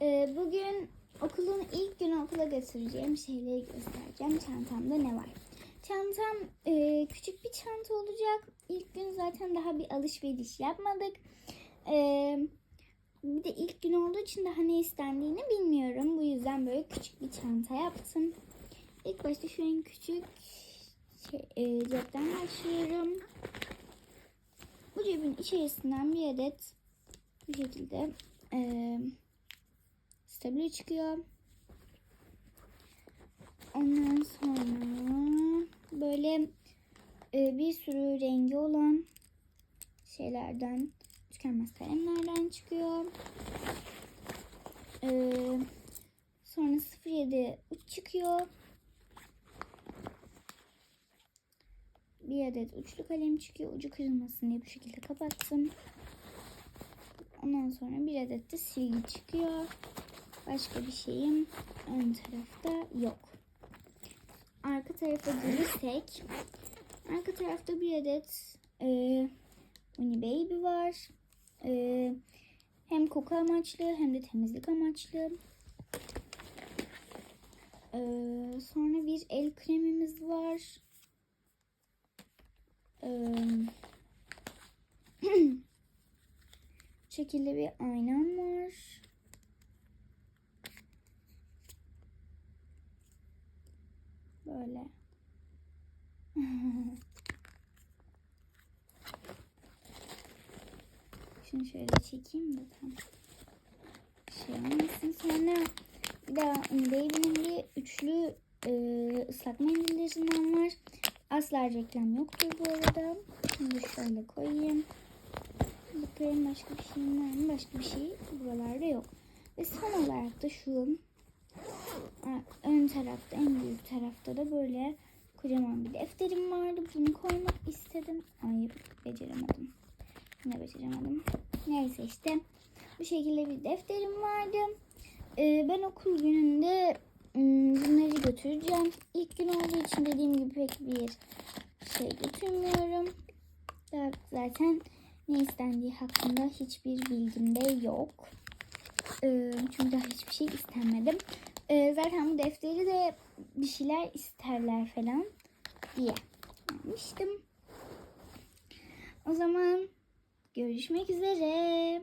Ee, bugün okulun ilk günü okula götüreceğim şeyleri göstereceğim. Çantamda ne var? Çantam e, küçük bir çanta olacak. İlk gün zaten daha bir alışveriş yapmadık. Ee, bir de ilk gün olduğu için daha ne istendiğini bilmiyorum. Bu yüzden böyle küçük bir çanta yaptım. İlk başta şu en küçük şey, e, cepten başlıyorum. Bu cebin içerisinden bir adet bu şekilde e, stabilo çıkıyor. Ondan sonra böyle e, bir sürü rengi olan şeylerden tükenmez kalemlerden çıkıyor. E, sonra 07 uç çıkıyor. Bir adet uçlu kalem çıkıyor. Ucu kırılmasın diye bu şekilde kapattım. Ondan sonra bir adet de silgi çıkıyor. Başka bir şeyim ön tarafta yok. Arka tarafa gelirsek arka tarafta bir adet e, Uni Baby var. E, hem koku amaçlı hem de temizlik amaçlı. E, sonra bir el kremimiz var. E, şekilde bir aynam var. Böyle. Şunu şöyle çekeyim de tam şey olmasın. Sonra bir daha Baby'nin bir üçlü e, ıslak mendillerinden var. Asla reklam yoktur bu arada. Şimdi şöyle koyayım. Bakayım başka bir şeyim var mı? Başka bir şey buralarda yok. Ve son olarak da şu ön tarafta en büyük tarafta da böyle kocaman bir defterim vardı. Bunu koymak istedim. Ay beceremedim. Yine beceremedim. Neyse işte bu şekilde bir defterim vardı. Ee, ben okul gününde ım, bunları götüreceğim. İlk gün olduğu için dediğim gibi pek bir şey götürmüyorum. Zaten ne istendiği hakkında hiçbir bilgim de yok. Ee, çünkü daha hiçbir şey istenmedim. Ee, zaten bu defteri de bir şeyler isterler falan diye almıştım. O zaman görüşmek üzere.